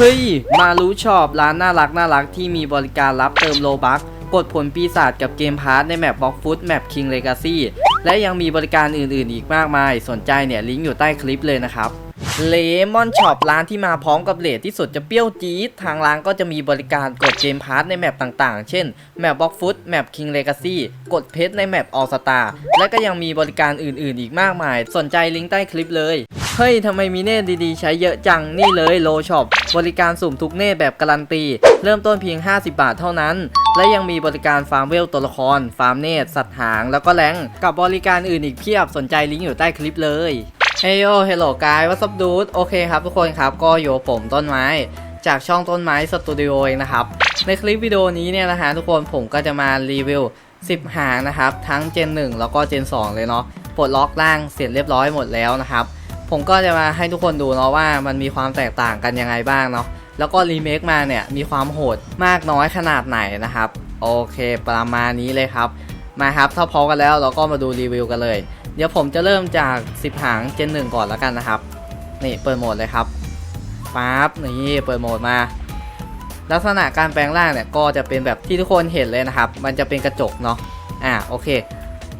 เฮ้ย มารู้ชอบร้านน่ารักน่ารักที่มีบริการรับเติมโลบักกดผลปีศาจกับเกมพาร์ทในแมปบล็อกฟุตแมปคิงเลกาซี่และยังมีบริการอื่นๆ อีกมากมาย สนใจเนี่ยลิงก์อยู่ใต้คลิปเลยนะครับ เลมอนช็อปร้านที่มาพร้อมกับเลทที่สุดจะเปรี้ยวจี๊ดทางร้านก็จะมีบริการกดเกมพาร์ทในแมปต่างๆ เช่นแมปบล็อกฟุตแมปคิงเลกาซี่กดเพชรในแมปออสตาและก็ยังมีบริการอื่นๆ อีกมากมาย สนใจลิงก์ใต้คลิปเลย เฮ้ยทำไมมีเนตดีๆ ใช้เยอะจังนี่เลยโลช็อปบริการสุ่มทุกเนตแบบการันตี เริ่มต้นเพียง 50 บาทเท่านั้น และยังมีบริการฟาร์มเวลตัวละคร ฟาร์มเนตสัตว์หาง แล้วก็แรงกับบริการอื่นอีกเพียบสนใจลิงก์อยู่ใต้คลิปเลย เฮ้ยโอเฮลโลกายวัสับดูดโอเคครับทุกคนครับก็อยู่ผมต้นไม้ จากช่องต้นไม้สตูดิโอเองนะครับ ในคลิปวิดีโอนี้เนี่ยนะฮะทุกคนผมก็จะมารีวิว 10 หางนะครับ ทั้ง Gen 1แล้วก็ Gen 2เลยเนาะปลดล็อกล่างเสร็จเรียบร้อยหมดแล้วนะครับ ผมก็จะมาให้ทุกคนดูเนาะว่ามันมีความแตกต่างกันยังไงบ้างเนาะแล้วก็รีเมคมาเนี่ยมีความโหดมากน้อยขนาดไหนนะครับ โอเค ประมาณนี้เลยครับมาครับถ้าพร้อมกันแล้วเราก็มาดูรีวิวกันเลย เดี๋ยวผมจะเริ่มจาก 10 หางเจน1ก่อนแล้วกันนะครับ นี่เปิดโหมดเลยครับปั๊บนี่เปิดโหมดมา ลักษณะการแปลงร่างเนี่ยก็จะเป็นแบบที่ทุกคนเห็นเลยนะครับ มันจะเป็นกระจกเนาะอ่าโอเค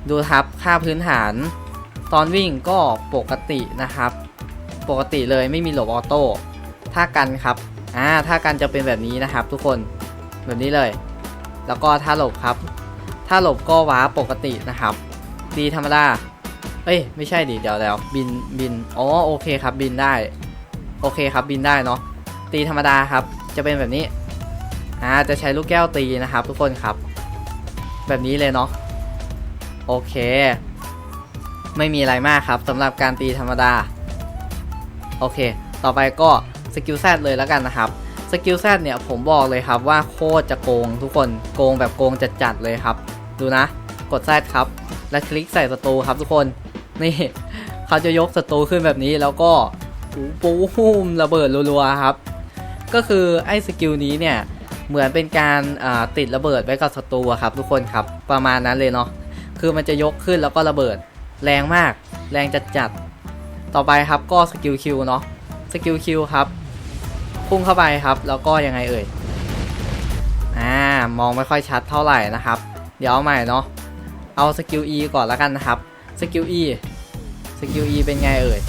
ดูครับค่าพื้นฐาน ตอนวิ่งก็ปกตินะครับ ปกติเลยไม่มีหลบออโต้ท่ากันครับอ่าท่ากันจะเป็นแบบนี้นะครับ ทุกคนแบบนี้เลย แล้วก็ท่าหลบครับ ท่าหลบก็ว้าปกตินะครับตีธรรมดา เอ้ยไม่ใช่ดิเดี๋ยวเดี๋ยวบินบินอ๋อโอเคครับบินได้ โอเคครับบินได้เนาะตีธรรมดาครับ จะเป็นแบบนี้อ่าจะใช้ลูกแก้วตีนะครับ ทุกคนครับ แบบนี้เลยเนาะโอเค ไม่มีอะไรมากครับสำหรับการตีธรรมดา โอเค ต่อไปก็สกิลแซดเลยแล้วกันนะครับสกิลแซดเนี่ยผมบอกเลยครับว่าโคตรจะโกงทุกคนโกงแบบโกงจัดๆเลยครับ ดูนะ กดแซดครับ และคลิกใส่ศัตรูครับทุกคน นี่เขาจะยกศัตรูขึ้นแบบนี้แล้วก็ปูปูมระเบิดรัวๆครับ ก็คือไอ้สกิลนี้เนี่ยเหมือนเป็นการติดระเบิดไว้กับศัตรูครับ ทุกคนครับประมาณนั้นเลยเนาะคือมันจะยกขึ้นแล้วก็ระเบิด แรงมาก แรงจัดจัดต่อไปครับก็สกิลคิวเนาะสกิลคิวครับพุ่งเข้าไปครับ แล้วก็ยังไงเอ่ยอ่ามองไม่ค่อยชัดเท่าไหร่นะครับ เดี๋ยวเอาใหม่เนาะเอาสกิล E ก่อนแล้วกันนะครับ สกิล E สกิล E เป็นไงเอ่ย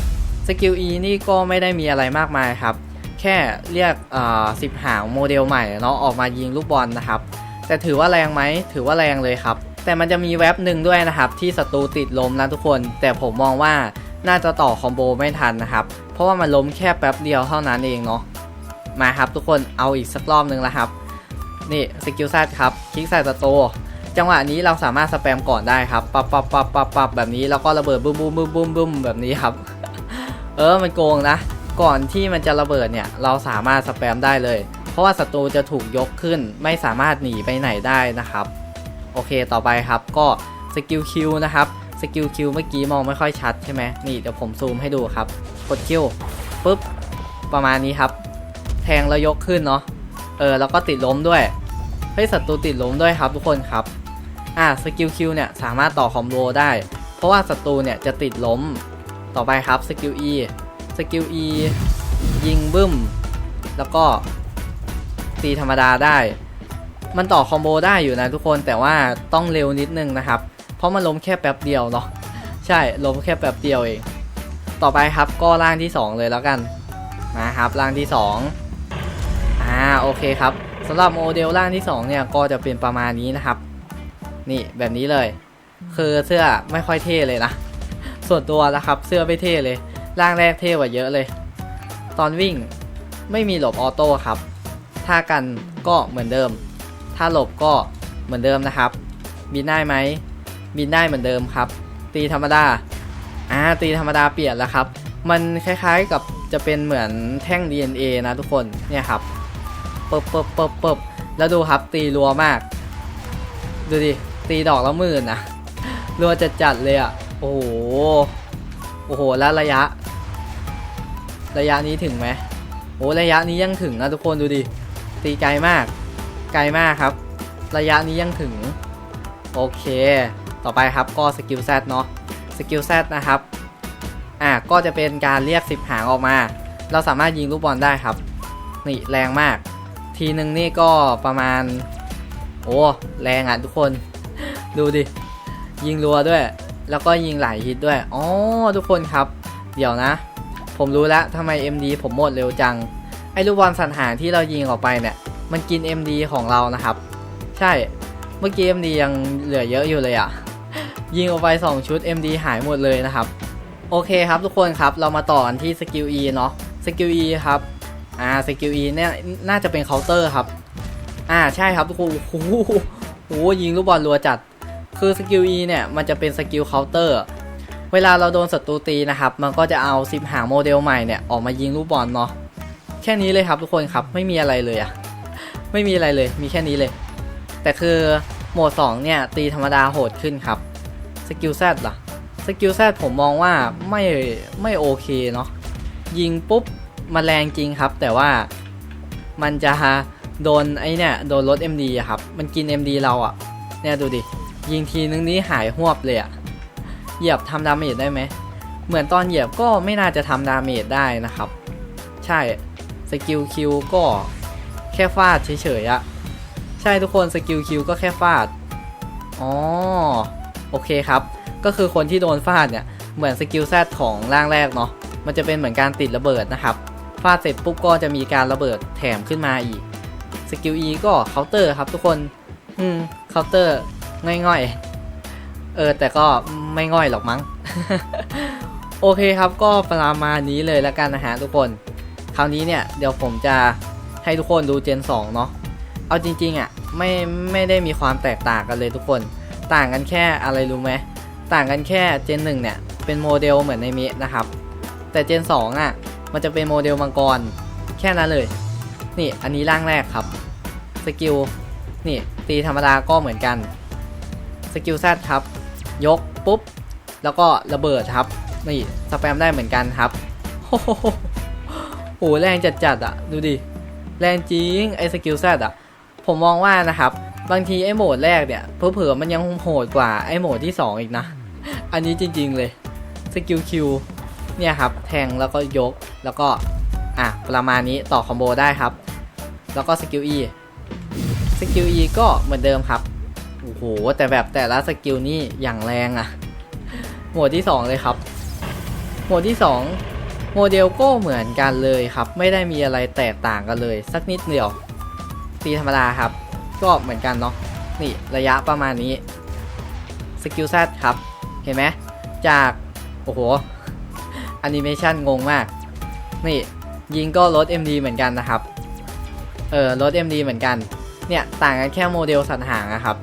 สกิล E นี่ก็ไม่ได้มีอะไรมากมายครับ แค่เรียกสิบหางโมเดลใหม่เนาะออกมายิงลูกบอลนะครับ แต่ถือว่าแรงไหม ถือว่าแรงเลยครับ แต่มันจะมีเว็บหนึ่งด้วยนะครับ ที่ศัตรูติดล้มนะทุกคน แต่ผมมองว่าน่าจะต่อคอมโบไม่ทันนะครับ เพราะว่ามันล้มแค่แป๊บเดียวเท่านั้นเองเนาะ มาครับทุกคน เอาอีกสักรอบหนึ่งแล้วครับ นี่สกิลแซครับ คลิกใส่ศัตรู จังหวะนี้เราสามารถสแปมก่อนได้ครับปับปับปับปับปับแบบนี้แล้วก็ระเบิดบุ้มบุ้มบุ้มบุ้มบุ้มแบบนี้ครับ เออมันโกงนะ ก่อนที่มันจะระเบิดเนี่ยเราสามารถสแปมได้เลย เพราะว่าศัตรูจะถูกยกขึ้นไม่สามารถหนีไปไหนได้นะครับ โอเคต่อไปครับก็สกิลคิวนะครับสกิลคิวเมื่อกี้มองไม่ค่อยชัดใช่ไหมนี่เดี๋ยวผมซูมให้ดูครับ กดคิวปุ๊บประมาณนี้ครับ แทงแล้วยกขึ้นเนาะเออแล้วก็ติดล้มด้วยเฮ้ยศัตรูติดล้มด้วยครับทุกคนครับ อ่าสกิลคิวเนี่ยสามารถต่อคอมโบได้ เพราะว่าศัตรูเนี่ยจะติดล้ม ต่อไปครับสกิล E สกิล E ยิงบึ้ม แล้วก็ตีธรรมดาได้ มันต่อคอมโบได้อยู่นะทุกคนแต่ว่าต้องเร็วนิดนึงนะครับ เพราะมันล้มแค่แป๊บเดียวเนาะใช่ล้มแค่แป๊บเดียวเอง ต่อไปครับก็ร่างที่ 2 เลยแล้วกันมาครับร่างที่ 2อ่าโอเคครับสำหรับโมเดลร่างที่ 2 เนี่ยก็จะเป็นประมาณนี้นะครับ นี่แบบนี้เลย คือเสื้อไม่ค่อยเท่เลยนะ ส่วนตัวนะครับเสื้อไม่เท่เลย ร่างแรกเท่กว่าเยอะเลย ตอนวิ่งไม่มีหลบออโต้ครับท่ากันก็เหมือนเดิม ถ้าหลบก็เหมือนเดิมนะครับ บินได้ไหม บินได้เหมือนเดิมครับ ตีธรรมดา อ่า ตีธรรมดาเปลี่ยนแล้วครับ มันคล้ายๆกับจะเป็นเหมือนแท่ง DNA นะทุกคน เนี่ยครับปบปบปบปบแล้วดูครับตีรัวมาก ดูดิ ตีดอกละหมื่นนะรัวจัดๆเลยอะ โอ้โห โอ้โห แล้วระยะ ระยะนี้ถึงไหมโอ้ระยะนี้ยังถึงนะทุกคนดูดิ ตีไกลมาก ไกลมากครับ ระยะนี้ยังถึง โอเค ต่อไปครับก็สกิลแซเนาะ สกิลแซนะครับ อะก็จะเป็นการเรียก10หางออกมา เราสามารถยิงลูกบอลได้ครับ นี่แรงมาก ทีหนึ่งนี่ก็ประมาณ โอ้ แรงอะทุกคน ดูดิ ยิงรัวด้วย แล้วก็ยิงหลายฮิตด้วย อ๋อ ทุกคนครับ เดี๋ยวนะ ผมรู้แล้วทำไม MD ผมหมดเร็วจัง ไอ้ลูกบอลสันหารที่เรายิงออกไปเนี่ย มันกิน MD ของเรานะครับ ใช่ เมื่อกี้ MD ยังเหลือเยอะอยู่เลยอะ่ะยิงออกไป 2 ชุด MD หายหมดเลยนะครับ โอเคครับทุกคนครับ เรามาต่อกันที่สกิล E เนาะ สกิล E ครับ อ่า สกิล E เนี่ยน่าจะเป็นเคาน์เตอร์ครับ อ่า ใช่ครับทุกคนโอ้โหยิงลูกบอลรัวจัด คือสกิล E เนี่ยมันจะเป็นสกิลเคาน์เตอร์เวลาเราโดนศัตรูตีนะครับ มันก็จะเอาซิปหางโมเดลใหม่เนี่ยออกมายิงลูกบอลเนาะแค่นี้เลยครับทุกคนครับไม่มีอะไรเลยอะไม่มีอะไรเลยมีแค่นี้เลย แต่คือโหมด2เนี่ยตีธรรมดาโหดขึ้นครับสกิลแซดล่ะสกิลแซดผมมองว่าไม่ไม่โอเคเนาะยิงปุ๊บมาแรงจริงครับ แต่ว่ามันจะโดนไอเนี่ยโดนลด MD อะครับ มันกิน MD เราอะเนี่ยดูดิ ยิงทีนึงนี้หายหวบเลยอะเหยียบทำดาเมจได้ไหม เหมือนตอนเหยียบก็ไม่น่าจะทำดาเมจได้นะครับ ใช่ สกิลคิวก็แค่ฟาดเฉยๆอะใช่ทุกคนสกิลคิวก็แค่ฟาด อ๋อ โอเคครับ ก็คือคนที่โดนฟาดเนี่ย เหมือนสกิลแซดของร่างแรกเนาะ มันจะเป็นเหมือนการติดระเบิดนะครับ ฟาดเสร็จปุ๊บก็จะมีการระเบิดแถมขึ้นมาอีก สกิล E ก็เคาน์เตอร์ครับทุกคน อืม เคาน์เตอร์ ง่อยๆ เออ แต่ก็ไม่ง่อยหรอกมั้ง โอเคครับก็ประมาณนี้เลยแล้วกันนะฮะทุกคน คราวนี้เนี่ยเดี๋ยวผมจะให้ทุกคนดูเจน 2 เนาะ เอาจริงๆอะไม่ไม่ได้มีความแตกต่างกันเลยทุกคน ต่างกันแค่อะไรรู้ไหม ต่างกันแค่เจน 1 เนี่ย เป็นโมเดลเหมือนในเมะนะครับ แต่เจน 2อะมันจะเป็นโมเดลมังกร แค่นั้นเลย นี่อันนี้ร่างแรกครับ สกิล นี่ตีธรรมดาก็เหมือนกัน สกิลแซดครับ ยกปุ๊บ แล้วก็ระเบิดครับ นี่สแปมได้เหมือนกันครับโอ้โหแรงจัดๆอะ ดูดิ แรงจริง ไอ้สกิลแซดอะ ผมมองว่านะครับ บางทีไอ้โหมดแรกเนี่ยเผื่อมันยังโหดกว่าไอ้โหมดที่ 2 อีกนะ อันนี้จริง ๆ เลย สกิลคิวเนี่ยครับ แทงแล้วก็ยก แล้วก็ อะ ประมาณนี้ต่อคอมโบได้ครับ แล้วก็สกิล E สกิล E ก็เหมือนเดิมครับ อ้โห แต่แบบแต่ละสกิลนี่อย่างแรงอะหมวดที่ 2 เลยครับ หมวดที่ 2 โมเดลก็เหมือนกันเลยครับ ไม่ได้มีอะไรแตกต่างกันเลย สักนิดเดียวตีธรรมดาครับ ก็เหมือนกันเนาะนี่ระยะประมาณนี้สกิลแซครับ เห็นไหมจาก โอ้โหแอนิเมชันงงมาก นี่ ยิงก็ลด MD เหมือนกันนะครับ เออลด MD เหมือนกัน เนี่ย ต่างกันแค่โมเดลสันหางนะครับ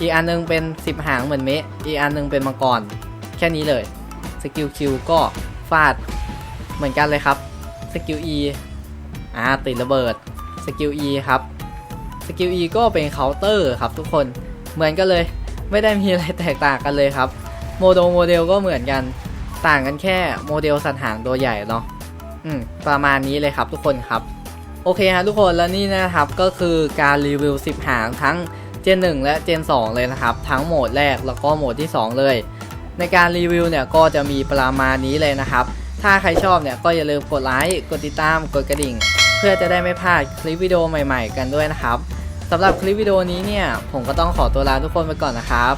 อีกอันนึงเป็น 10 หางเหมือนเมะอีกอันนึงเป็นมังกร แค่นี้เลย สกิลคิวก็ฟาดเหมือนกันเลยครับ สกิล E อ่าติดระเบิด สกิล E ครับ สกิล E ก็เป็นเคาน์เตอร์ครับทุกคน เหมือนกันเลย ไม่ได้มีอะไรแตกต่างกันเลยครับ โมเดลโมเดลก็เหมือนกัน ต่างกันแค่โมเดลสันหางตัวใหญ่เนาะ อืม ประมาณนี้เลยครับทุกคนครับ โอเคฮะทุกคน แล้วนี่นะครับก็คือการรีวิว 10 หางทั้ง เจน1และเจน2เลยนะครับ ทั้งโหมดแรกแล้วก็โหมดที่ 2 เลย ในการรีวิวเนี่ยก็จะมีประมาณนี้เลยนะครับ ถ้าใครชอบเนี่ยก็อย่าลืมกดไลค์กดติดตามกดกระดิ่ง เพื่อจะได้ไม่พลาดคลิปวิดีโอใหม่ ๆ กันด้วยนะครับสำหรับคลิปวิดีโอนี้เนี่ยผมก็ต้องขอตัวลาทุกคนไปก่อนนะครับ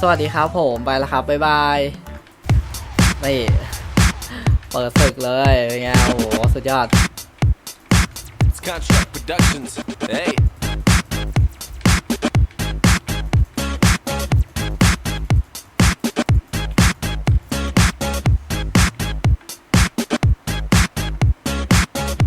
สวัสดีครับผมไปแล้วครับบ๊ายบายนี่เปิดศึกเลยเป็นไงโอ้โหสุดยอด It's Contract Productions. Hey.